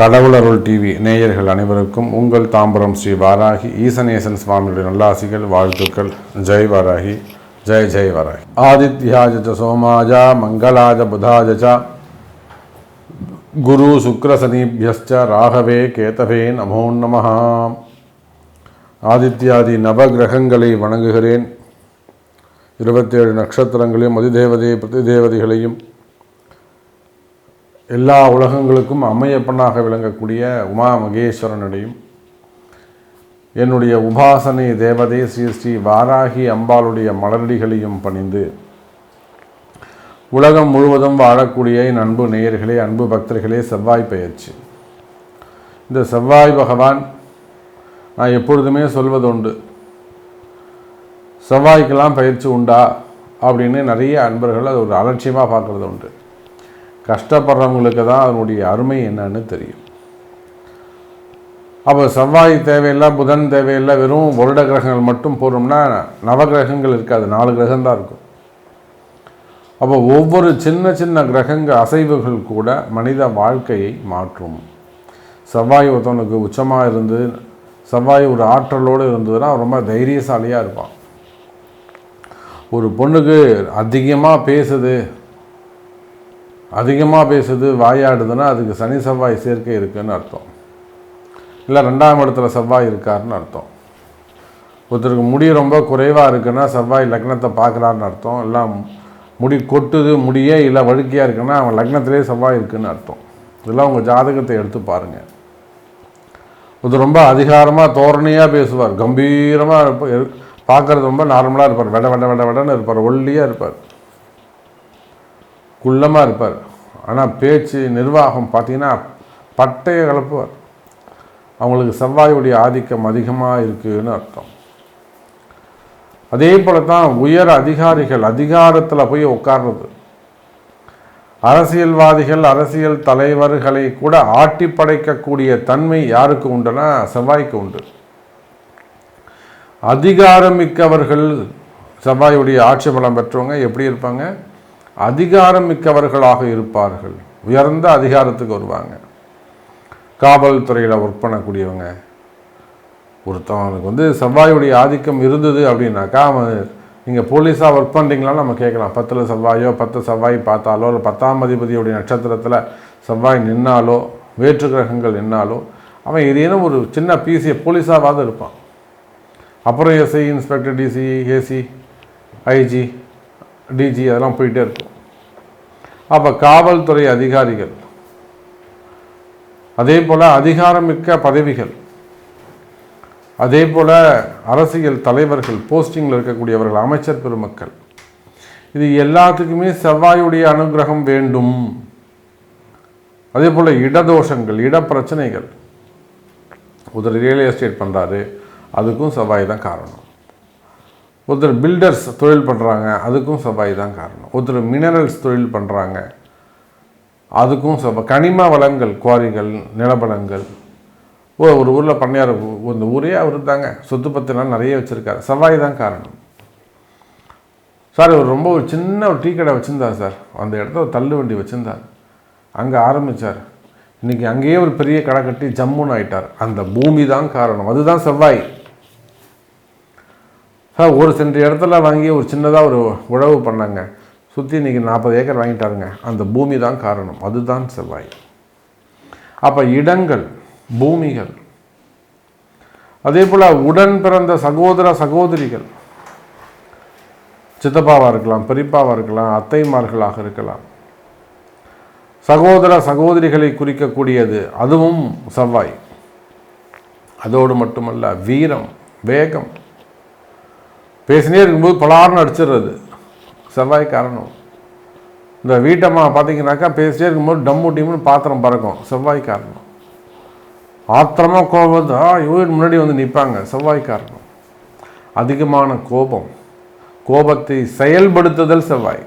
கடவுளருள் TV நேயர்கள் அனைவருக்கும் உங்கள் தாம்பரம் ஸ்ரீ வாராகி ஈசனேசன் சுவாமியுடைய நல்லாசிகள் வாழ்த்துக்கள். ஜெய் வாராகி. ஜெய் ஜெய் வாராகி. ஆதித்யாஜ சோமாஜா மங்களாஜ புதாஜ குரு சுக்ரசனீபியஸ்ச ராகவே கேதவே நமோ நம ஆதித்யாதி நவகிரகங்களை வணங்குகிறேன். இருபத்தேழு நட்சத்திரங்களையும் அதிதேவதை பிரதிதேவதைகளையும் எல்லா உலகங்களுக்கும் அம்மையப்பனாக விளங்கக்கூடிய உமா மகேஸ்வரனுடையும் என்னுடைய உபாசனை தேவதை ஸ்ரீ ஸ்ரீ வாராகி அம்பாளுடைய மலரடிகளையும் பணிந்து உலகம் முழுவதும் வாழக்கூடிய என் அன்பு நேயர்களே அன்பு பக்தர்களே செவ்வாய் பெயர்ச்சி. இந்த செவ்வாய் பகவான் நான் எப்பொழுதுமே சொல்வதுண்டு செவ்வாய்க்கெல்லாம் பயிற்சி உண்டா? அப்படின்னு நிறைய அன்பர்கள் அது ஒரு அலட்சியமாக பார்க்குறது உண்டு கஷ்டப்படுறவங்களுக்கு தான் அதனுடைய அருமை என்னன்னு தெரியும். அப்போ செவ்வாய் தேவையில்லை புதன் தேவையில்லை வெறும் வருட கிரகங்கள் மட்டும் போகிறோம்னா நவகிரகங்கள் இருக்காது நாலு கிரகம் தான் இருக்கும். அப்போ ஒவ்வொரு சின்ன சின்ன கிரகங்கள் அசைவுகள் கூட மனித வாழ்க்கையை மாற்றும். செவ்வாய் ஒருத்தவனுக்கு உச்சமாக இருந்து செவ்வாய் ஒரு ஆற்றலோடு இருந்ததுன்னா ரொம்ப தைரியசாலியாக இருப்பான். ஒரு பொண்ணுக்கு அதிகமாக பேசுது அதிகமாக பேசுது வாயாடுதுன்னா அதுக்கு சனி செவ்வாய் சேர்க்கை இருக்குன்னு அர்த்தம். இல்லை ரெண்டாம் இடத்துல செவ்வாய் இருக்காருன்னு அர்த்தம். ஒருத்தருக்கு முடி ரொம்ப குறைவாக இருக்குன்னா செவ்வாய் லக்னத்தை பார்க்குறாருன்னு அர்த்தம். எல்லாம் முடி கொட்டுது முடியே இல்லை வழுக்கையாக இருக்குன்னா அவன் லக்னத்திலே செவ்வாய் இருக்குன்னு அர்த்தம். இதெல்லாம் உங்கள் ஜாதகத்தை எடுத்து பாருங்கள் ஒருத்தர் ரொம்ப அதிகாரமாக தோரணையாக பேசுவார். கம்பீரமாக இருப்பார் பார்க்குறது ரொம்ப நார்மலாக இருப்பார். வெட வெட வெட வெடன்னு இருப்பார். ஒல்லியாக இருப்பார். குள்ளமாக இருப்பார். ஆனால் பேச்சு நிர்வாகம் பார்த்தீங்கன்னா பட்டையை கலப்புவார். அவங்களுக்கு செவ்வாயுடைய ஆதிக்கம் அதிகமாக இருக்குன்னு அர்த்தம். அதே போல தான் உயர் அதிகாரிகள் அதிகாரத்தில் போய் உட்கார்றது. அரசியல்வாதிகள் அரசியல் தலைவர்களை கூட ஆட்டி படைக்கக்கூடிய தன்மை யாருக்கு உண்டுனா செவ்வாய்க்கு உண்டு. அதிகாரமிக்கவர்கள் செவ்வாயுடைய ஆட்சி பலம் பெற்றவங்க எப்படி இருப்பாங்க? அதிகாரம் மிக்கவர்களாக இருப்பார்கள். உயர்ந்த அதிகாரத்துக்கு வருவாங்க. காவல்துறையில் ஒர்க் பண்ணக்கூடியவங்க. ஒருத்தவனுக்கு வந்து செவ்வாயுடைய ஆதிக்கம் இருந்தது அப்படின்னாக்கா அவன் நீங்கள் போலீஸாக ஒர்க் பண்ணுறீங்களா நம்ம கேட்கலாம். பத்தில் செவ்வாயோ பத்து செவ்வாய் பார்த்தாலோ இல்லை பத்தாம் அதிபதியுடைய நட்சத்திரத்தில் செவ்வாய் நின்னாலோ வேற்று கிரகங்கள் நின்னாலோ அவன் ஏதேனும் ஒரு சின்ன பிசியை போலீஸாவது இருப்பான். அப்புறம் SI inspector DC AC IG DG அதெல்லாம் போயிட்டே இருக்கும். அப்போ காவல்துறை அதிகாரிகள் அதே போல் அதிகாரமிக்க பதவிகள் அதே போல் அரசியல் தலைவர்கள் போஸ்டிங்கில் இருக்கக்கூடியவர்கள் அமைச்சர் பெருமக்கள் இது எல்லாத்துக்குமே செவ்வாயுடைய அனுகிரகம் வேண்டும். அதே போல் இடதோஷங்கள் இட பிரச்சனைகள் ஒருத்தர் ரியல் எஸ்டேட் பண்ணுறாரு அதுக்கும் செவ்வாய் தான் காரணம். ஒருத்தர் பில்டர்ஸ் தொழில் பண்ணுறாங்க அதுக்கும் செவ்வாய் தான் காரணம். ஒருத்தர் மினரல்ஸ் தொழில் பண்ணுறாங்க அதுக்கும் செவ்வாய். கனிம வளங்கள் குவாரிகள் நிலபலங்கள் ஓ ஒரு ஊரில் பண்ணையார் இந்த ஊரே அவர் தாங்க. சொத்து பத்துலாம் நிறைய வச்சுருக்காரு. செவ்வாய் தான் காரணம். சார் அவர் ரொம்ப ஒரு சின்ன ஒரு டீ கடை வச்சுருந்தார் சார். அந்த இடத்த ஒரு தள்ளு வண்டி வச்சுருந்தார். அங்கே ஆரம்பித்தார் இன்றைக்கி அங்கேயே ஒரு பெரிய கடை கட்டி ஜம்முன்னு ஆயிட்டார். அந்த பூமி தான் காரணம். அதுதான் செவ்வாய். சார் ஒரு சென்ற இடத்துல வாங்கி ஒரு சின்னதாக ஒரு உழவு பண்ணாங்க. சுற்றி இன்றைக்கி நாற்பது ஏக்கர் வாங்கிட்டாருங்க. அந்த பூமி தான் காரணம். அதுதான் செவ்வாய். அப்போ இடங்கள் பூமிகள். அதே போல் உடன் பிறந்த சகோதர சகோதரிகள். சித்தப்பாவாக இருக்கலாம் பெரியப்பாவாக இருக்கலாம் அத்தைமார்களாக இருக்கலாம். சகோதர சகோதரிகளை குறிக்கக்கூடியது அதுவும் செவ்வாய். அதோடு மட்டுமல்ல வீரம் வேகம். பேசினே இருக்கும்போது பலார்னு அடிச்சிடுறது. செவ்வாய் காரணம் இந்த வீட்டம்மா பார்த்தீங்கன்னாக்கா பேசிட்டே இருக்கும்போது டம்மு டீம்னு பாத்திரம் பறக்கும். செவ்வாய் காரணம் ஆத்திரமாக கோபம். ஆ இவன் முன்னாடி வந்து நிற்பாங்க செவ்வாய் காரணம் அதிகமான கோபம். கோபத்தை செயல்படுத்துதல் செவ்வாய்.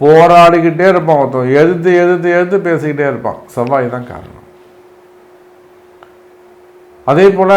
போராடிக்கிட்டே இருப்பான் ஒருத்தன். எதிர்த்து எதிர்த்து எதிர்த்து பேசிக்கிட்டே இருப்பான். செவ்வாய் தான் காரணம். அதே போல்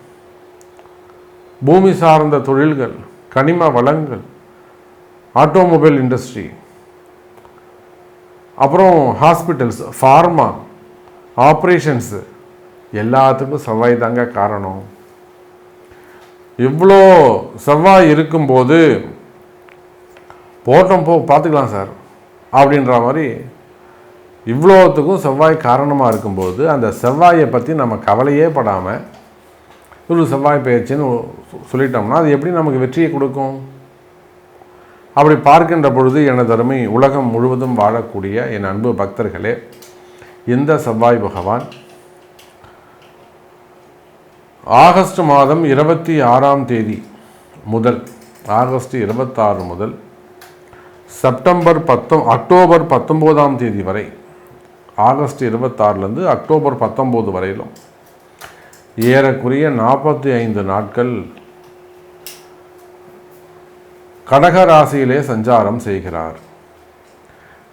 பூமி சார்ந்த தொழில்கள் கனிம வளங்கள் ஆட்டோமொபைல் இண்டஸ்ட்ரி அப்புறம் ஹாஸ்பிட்டல்ஸ் ஃபார்மா ஆப்ரேஷன்ஸு எல்லாத்துக்கும் செவ்வாய் தாங்க காரணம். இவ்வளோ செவ்வாய் இருக்கும்போது போட்டோம் போ பார்த்துக்கலாம் சார் அப்படின்ற மாதிரி இவ்வளோத்துக்கும் செவ்வாய் காரணமாக இருக்கும்போது அந்த செவ்வாயை பற்றி நம்ம கவலையே படாமல் குரு செவ்வாய் பயிற்சின்னு சொல்லிட்டோம்னா அது எப்படி நமக்கு வெற்றியை கொடுக்கும்? அப்படி பார்க்கின்ற பொழுது எனது அருமை உலகம் முழுவதும் வாழக்கூடிய என் அன்பு பக்தர்களே இந்த செவ்வாய் பகவான் ஆகஸ்ட் மாதம் இருபத்தி ஆறாம் தேதி முதல் ஆகஸ்ட் இருபத்தாறு முதல் செப்டம்பர் பத்தொ அக்டோபர் பத்தொம்போதாம் தேதி வரை ஆகஸ்ட் இருபத்தாறுலேருந்து அக்டோபர் பத்தொம்போது வரையிலும் ஏறக்குறைய நாற்பத்தி ஐந்து நாட்கள் கடக ராசியிலே சஞ்சாரம் செய்கிறார்.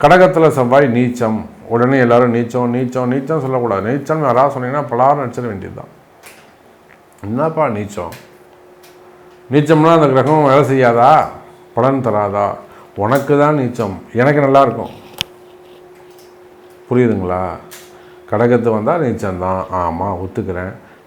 கடகத்தில் செவ்வாய் நீச்சம். உடனே எல்லாரும் நீச்சம் நீச்சம் நீச்சம் சொல்லக்கூடாது. நீச்சம் யாராவது சொன்னீங்கன்னா பலாரம் நடிச்சிட வேண்டியதுதான். என்னப்பா நீச்சம்? நீச்சம்னா அந்த கிரகம் வேலை செய்யாதா? பலன் தராதா? உனக்கு தான் நீச்சம். எனக்கு நல்லா இருக்கும் புரியுதுங்களா? கடகத்து வந்தால் நீச்சம் தான் ஆமாம் ஒத்துக்கிறேன்.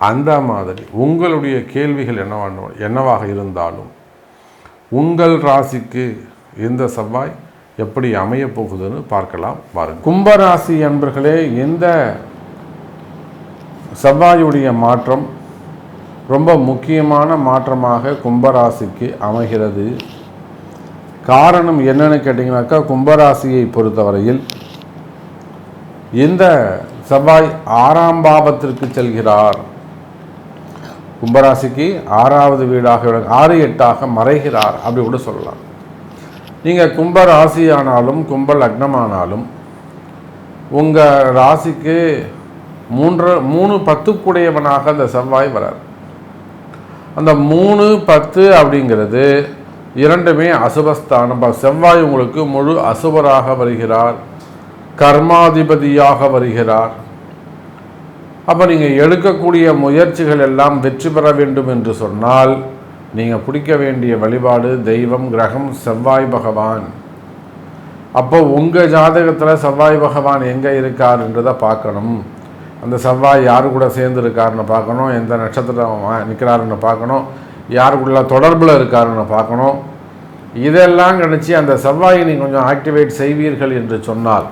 அந்த மாதிரி உங்களுடைய கேள்விகள் என்னவான என்னவாக இருந்தாலும் உங்கள் ராசிக்கு இந்த செவ்வாய் எப்படி அமையப் போகுதுன்னு பார்க்கலாம் பாருங்கள் கும்பராசி அன்பர்களே இந்த செவ்வாயுடைய மாற்றம் ரொம்ப முக்கியமான மாற்றமாக கும்பராசிக்கு அமைகிறது. காரணம் என்னன்னு கேட்டிங்கனாக்கா கும்பராசியை பொறுத்தவரையில் இந்த செவ்வாய் ஆறாம் பாவத்திற்கு செல்கிறார். கும்பராசிக்கு ஆறாவது வீடாக ஆறு எட்டாக மறைகிறார் அப்படி கூட சொல்லலாம். நீங்கள் கும்ப ராசியானாலும் கும்ப லக்னமானாலும் உங்கள் ராசிக்கு மூன்று மூணு பத்துக்குடையவனாக அந்த செவ்வாய் வரார். அந்த மூணு பத்து அப்படிங்கிறது இரண்டுமே அசுபஸ்தானம். ப- செவ்வாய் உங்களுக்கு முழு அசுபராக வருகிறார். கர்மாதிபதியாக வருகிறார். அப்போ நீங்கள் எடுக்கக்கூடிய முயற்சிகள் எல்லாம் வெற்றி பெற வேண்டும் என்று சொன்னால் நீங்கள் பிடிக்க வேண்டிய வழிபாடு தெய்வம் கிரகம் செவ்வாய் பகவான். அப்போ உங்கள் ஜாதகத்தில் செவ்வாய் பகவான் எங்கே இருக்காருன்றதை பார்க்கணும். அந்த செவ்வாய் யார் கூட சேர்ந்து இருக்காருன்னு பார்க்கணும் எந்த நட்சத்திரம் நிற்கிறாருன்னு பார்க்கணும் யாருக்குள்ள தொடர்பில் இருக்காருன்னு பார்க்கணும். இதெல்லாம் கணிச்சு அந்த செவ்வாயை நீங்கள் கொஞ்சம் ஆக்டிவேட் செய்வீர்கள் என்று சொன்னால்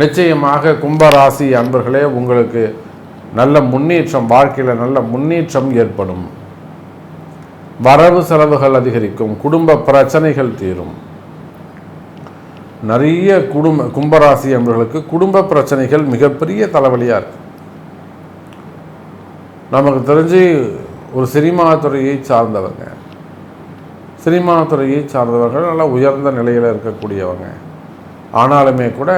நிச்சயமாக கும்பராசி அன்பர்களே உங்களுக்கு நல்ல முன்னேற்றம் வாழ்க்கையில் நல்ல முன்னேற்றம் ஏற்படும். வரவு செலவுகள் அதிகரிக்கும் குடும்ப பிரச்சனைகள் தீரும். நிறைய குடும்ப கும்பராசி அவர்களுக்கு குடும்ப பிரச்சனைகள் மிகப்பெரிய தலைவலியாக இருக்கு. நமக்கு தெரிஞ்சு ஒரு சினிமா துறையை சார்ந்தவங்க. சினிமா துறையை சார்ந்தவர்கள் நல்லா உயர்ந்த நிலையில் இருக்கக்கூடியவங்க. ஆனாலுமே கூட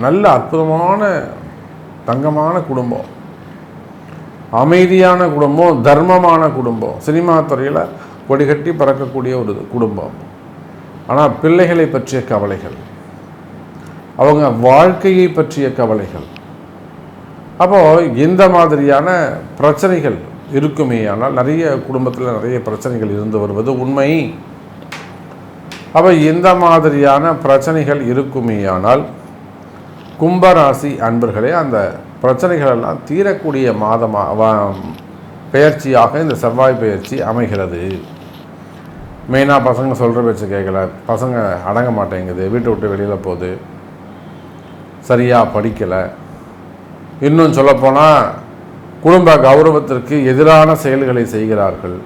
நல்ல அற்புதமான தங்கமான குடும்பம். அமைதியான குடும்பம் தர்மமான குடும்பம். சினிமா துறையில் கொடிகட்டி பறக்கக்கூடிய ஒரு குடும்பம். ஆனால் பிள்ளைகளை பற்றிய கவலைகள். அவங்க வாழ்க்கையை பற்றிய கவலைகள். அப்போ இந்த மாதிரியான பிரச்சனைகள் இருக்குமே. ஆனால் நிறைய குடும்பத்தில் நிறைய பிரச்சனைகள் இருந்து வருவது உண்மை. அப்போ இந்த மாதிரியான பிரச்சனைகள் இருக்குமே. ஆனால் கும்பராசி அன்பர்களே அந்த பிரச்சனைகள் எல்லாம் தீரக்கூடிய மாதமாக பெயர்ச்சியாக இந்த செவ்வாய் பெயர்ச்சி அமைகிறது. மெயினாக பசங்க சொல்கிற பேச்சு கேட்கல பசங்க அடங்க மாட்டேங்குது. வீட்டை விட்டு வெளியில் போகுது. சரியாக படிக்கலை. இன்னும் சொல்லப்போனால் குடும்ப கௌரவத்திற்கு எதிரான செயல்களை செய்கிறார்கள்.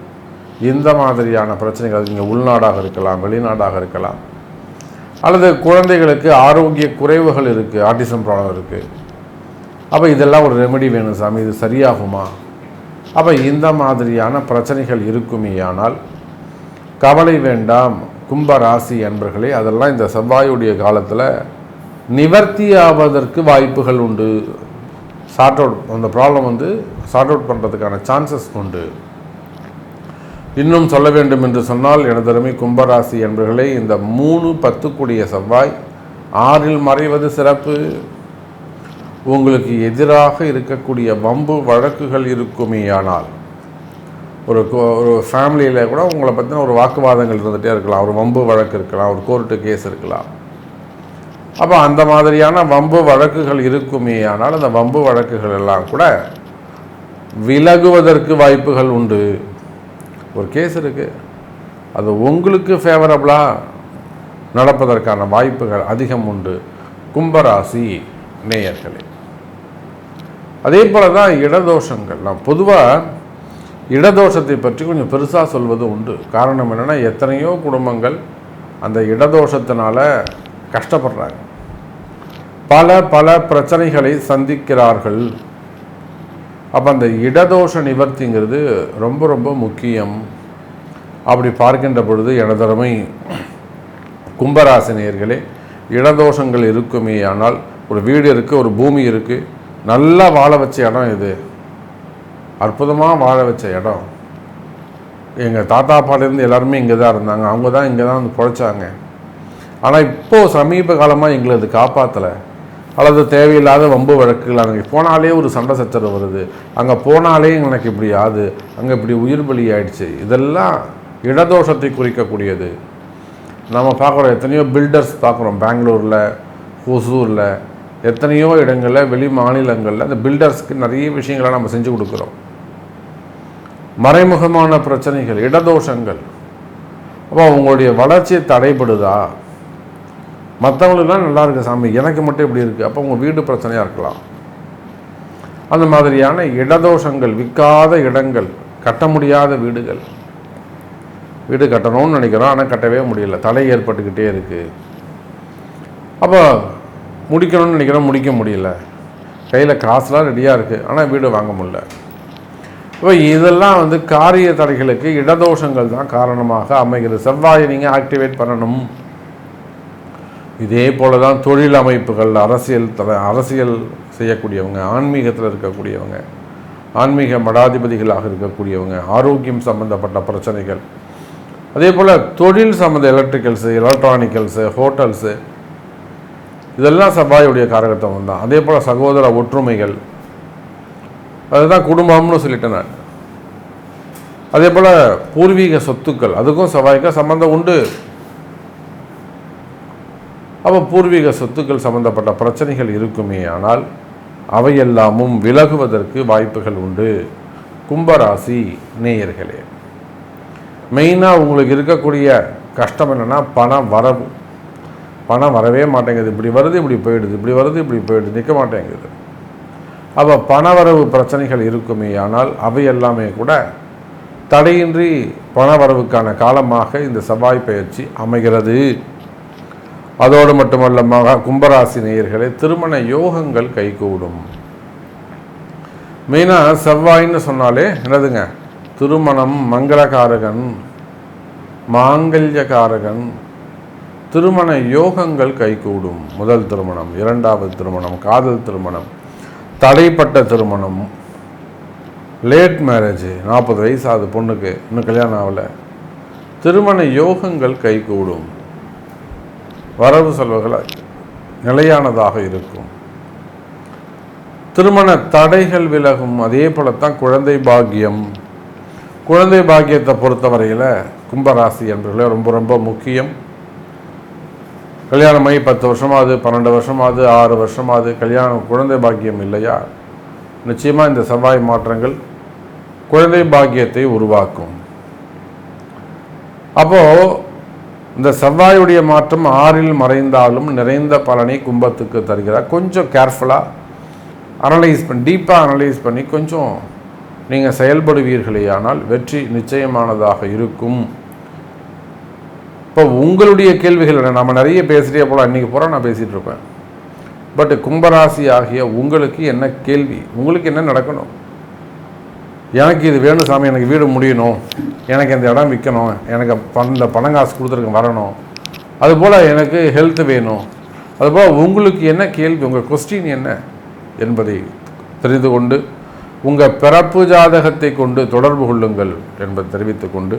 இந்த மாதிரியான பிரச்சனைகள் இங்கே உள்நாடாக இருக்கலாம் வெளிநாடாக இருக்கலாம். அல்லது குழந்தைகளுக்கு ஆரோக்கிய குறைவுகள் இருக்குது ஆட்டிசம் ப்ராப்ளம் இருக்குது அப்போ இதெல்லாம் ஒரு ரெமெடி வேணும் சாமி இது சரியாகுமா? அப்போ இந்த மாதிரியான பிரச்சனைகள் இருக்குமேயானால் கவலை வேண்டாம் கும்ப ராசி என்பர்களே அதெல்லாம் இந்த செவ்வாயுடைய காலத்தில் நிவர்த்தி ஆவதற்கு வாய்ப்புகள் உண்டு. சார்ட் அவுட் அந்த ப்ராப்ளம் வந்து சார்ட் அவுட் பண்ணுறதுக்கான சான்சஸ் உண்டு. இன்னும் சொல்ல வேண்டும் என்று சொன்னால் எனதருமை கும்பராசி என்பர்களே இந்த மூணு பத்துக்குடிய செவ்வாய் ஆறில் மறைவது சிறப்பு. உங்களுக்கு எதிராக இருக்கக்கூடிய வம்பு வழக்குகள் இருக்குமேயானால் ஒரு கோ- ஒரு ஃபேமிலியில் கூட உங்களை பற்றின ஒரு வாக்குவாதங்கள் இருந்துகிட்டே இருக்கலாம். ஒரு வம்பு வழக்கு இருக்கலாம் ஒரு கோர்ட்டு கேஸ் இருக்கலாம். அப்போ அந்த மாதிரியான வம்பு வழக்குகள் இருக்குமேயானால் அந்த வம்பு வழக்குகள் எல்லாம் கூட விலகுவதற்கு வாய்ப்புகள் உண்டு. ஒரு கேஸ் இருக்குது அது உங்களுக்கு ஃபேவரபுளாக நடப்பதற்கான வாய்ப்புகள் அதிகம் உண்டு. கும்பராசி. நேயர்களே அதே போல தான் இடதோஷங்கள் நான் பொதுவாக இடதோஷத்தை பற்றி கொஞ்சம் பெருசாக சொல்வது உண்டு. காரணம் என்னென்னா எத்தனையோ குடும்பங்கள் அந்த இடதோஷத்தினால கஷ்டப்படுறாங்க. பல பல பிரச்சனைகளை சந்திக்கிறார்கள். அப்போ அந்த இடதோஷ நிவர்த்திங்கிறது ரொம்ப ரொம்ப முக்கியம். அப்படி பார்க்கின்ற பொழுது எனதரமை கும்பராசினியர்களே இடதோஷங்கள் இருக்குமே ஆனால் ஒரு வீடு இருக்குது ஒரு பூமி இருக்குது நல்லா வாழ வச்ச இடம் இது. அற்புதமாக வாழ வச்ச இடம். எங்கள் தாத்தா பாட்டிலேருந்து எல்லாருமே இங்கே தான் இருந்தாங்க. அவங்க தான் இங்கே தான் வந்து பிழைச்சாங்க. ஆனால் இப்போது சமீப காலமாக எங்களை அது காப்பாற்றலை அல்லது தேவையில்லாத வம்பு வழக்குகள் அங்கே போனாலே ஒரு சண்டை சச்சரவு வருது. அங்கே போனாலே எனக்கு இப்படி ஆகுது. அங்கே இப்படி உயிர் பலி ஆயிடுச்சு. இதெல்லாம் இடதோஷத்தை குறிக்கக்கூடியது. நம்ம பார்க்குறோம் எத்தனையோ பில்டர்ஸ் பார்க்குறோம் பெங்களூரில் ஒசூரில் எத்தனையோ இடங்களில் வெளி மாநிலங்களில் அந்த பில்டர்ஸ்க்கு நிறைய விஷயங்களை நம்ம செஞ்சு கொடுக்குறோம். மறைமுகமான பிரச்சனைகள் இடதோஷங்கள். அப்போ அவங்களுடைய வளர்ச்சி தடைபடுதா? மற்றவங்களுக்குலாம் நல்லா இருக்கு சாமி எனக்கு மட்டும் இப்படி இருக்குது அப்போ உங்கள் வீடு பிரச்சனையாக இருக்கலாம். அந்த மாதிரியான இடதோஷங்கள் விற்காத இடங்கள் கட்ட முடியாத வீடுகள். வீடு கட்டணும்னு நினைக்கிறோம் ஆனால் கட்டவே முடியல தடை ஏற்பட்டுக்கிட்டே இருக்குது அப்போ முடிக்கணும்னு நினைக்கிறோம் முடிக்க முடியல. கையில் காசுலாம் ரெடியாக இருக்குது ஆனால் வீடு வாங்க முடியல. இப்போ இதெல்லாம் வந்து காரிய தடைகளுக்கு இடதோஷங்கள் தான் காரணமாக அமைகிறது. செவ்வாயை நீங்கள் ஆக்டிவேட் பண்ணணும். இதே போல தான் தொழில் அமைப்புகள் அரசியல் தல அரசியல் செய்யக்கூடியவங்க ஆன்மீகத்தில் இருக்கக்கூடியவங்க ஆன்மீக மடாதிபதிகளாக இருக்கக்கூடியவங்க ஆரோக்கியம் சம்பந்தப்பட்ட பிரச்சனைகள். அதே போல் தொழில் சம்மந்த எலக்ட்ரிக்கல்ஸு எலக்ட்ரானிக்கல்ஸு ஹோட்டல்ஸு இதெல்லாம் செவ்வாயுடைய காரகத்துவம் தான். அதே போல் சகோதர ஒற்றுமைகள். அதுதான் குடும்பம்னு சொல்லிட்டேன் நான். அதே போல் பூர்வீக சொத்துக்கள் அதுக்கும் செவ்வாய்க்கும் சம்மந்தம் உண்டு. அப்போ பூர்வீக சொத்துக்கள் சம்பந்தப்பட்ட பிரச்சனைகள் இருக்குமே ஆனால் அவையெல்லாமும் விலகுவதற்கு வாய்ப்புகள் உண்டு. கும்பராசி நேயர்களே மெயினாக உங்களுக்கு இருக்கக்கூடிய கஷ்டம் என்னென்னா பண வரவு. பணம் வரவே மாட்டேங்குது. இப்படி வருது இப்படி போயிடுது. இப்படி வருது இப்படி போயிடுது. நிற்க மாட்டேங்குது. அப்போ பணவரவு பிரச்சனைகள் இருக்குமே ஆனால் அவை எல்லாமே கூட தடையின்றி பணவரவுக்கான காலமாக இந்த செவ்வாய் பயிற்சி அமைகிறது. அதோடு மட்டுமல்ல மகா கும்பராசி நேயர்களே திருமண யோகங்கள் கைகூடும். மெயினாக செவ்வாய்ன்னு சொன்னாலே என்னதுங்க? திருமணம் மங்களகாரகன் மாங்கல்யகாரகன் திருமண யோகங்கள் கைகூடும். முதல் திருமணம் இரண்டாவது திருமணம் காதல் திருமணம் தடைப்பட்ட திருமணம் லேட் மேரேஜ் நாற்பது வயசு ஆகுது பொண்ணுக்கு இன்னும் கல்யாணம் ஆகலை. திருமண யோகங்கள் கைகூடும். வரவு செலவுகள் நிலையானதாக இருக்கும். திருமண தடைகள் விலகும். அதே போலத்தான் குழந்தை பாக்கியம். குழந்தை பாக்கியத்தை பொறுத்தவரையில் கும்பராசி என்பவர்களே ரொம்ப ரொம்ப முக்கியம். கல்யாணம் ஆகி பத்து வருஷமாவது பன்னெண்டு வருஷமாவது ஆறு வருஷமாவது கல்யாணம் குழந்தை பாக்கியம் இல்லையா? நிச்சயமாக இந்த செவ்வாய் மாற்றங்கள் குழந்தை பாக்கியத்தை உருவாக்கும். அப்போது இந்த செவ்வாயுடைய மாற்றம் ஆறில் மறைந்தாலும் நிறைந்த பலனை கும்பத்துக்கு தருகிறார். கொஞ்சம் கேர்ஃபுல்லாக அனலைஸ் பண்ணி டீப்பாக அனலைஸ் பண்ணி கொஞ்சம் நீங்கள் செயல்படுவீர்களேயானால் வெற்றி நிச்சயமானதாக இருக்கும். இப்போ உங்களுடைய கேள்விகள் என்ன? நம்ம நிறைய பேசிட்டே போல இன்றைக்கி பூரா நான் பேசிகிட்டு இருப்பேன். பட் கும்பராசி ஆகிய உங்களுக்கு என்ன கேள்வி? உங்களுக்கு என்ன நடக்கணும்? எனக்கு இது வேணும் சாமி எனக்கு வீடு முடியணும். எனக்கு இந்த இடம் விற்கணும் எனக்கு பண பணம் காசு கொடுத்துருக்க வரணும். அதுபோல் எனக்கு ஹெல்த் வேணும். அதுபோல் உங்களுக்கு என்ன கேள்வி? உங்கள் கொஸ்டின் என்ன என்பதை தெரிந்து கொண்டு உங்கள் பிறப்பு ஜாதகத்தை கொண்டு தொடர்பு கொள்ளுங்கள் என்பதை தெரிவித்துக்கொண்டு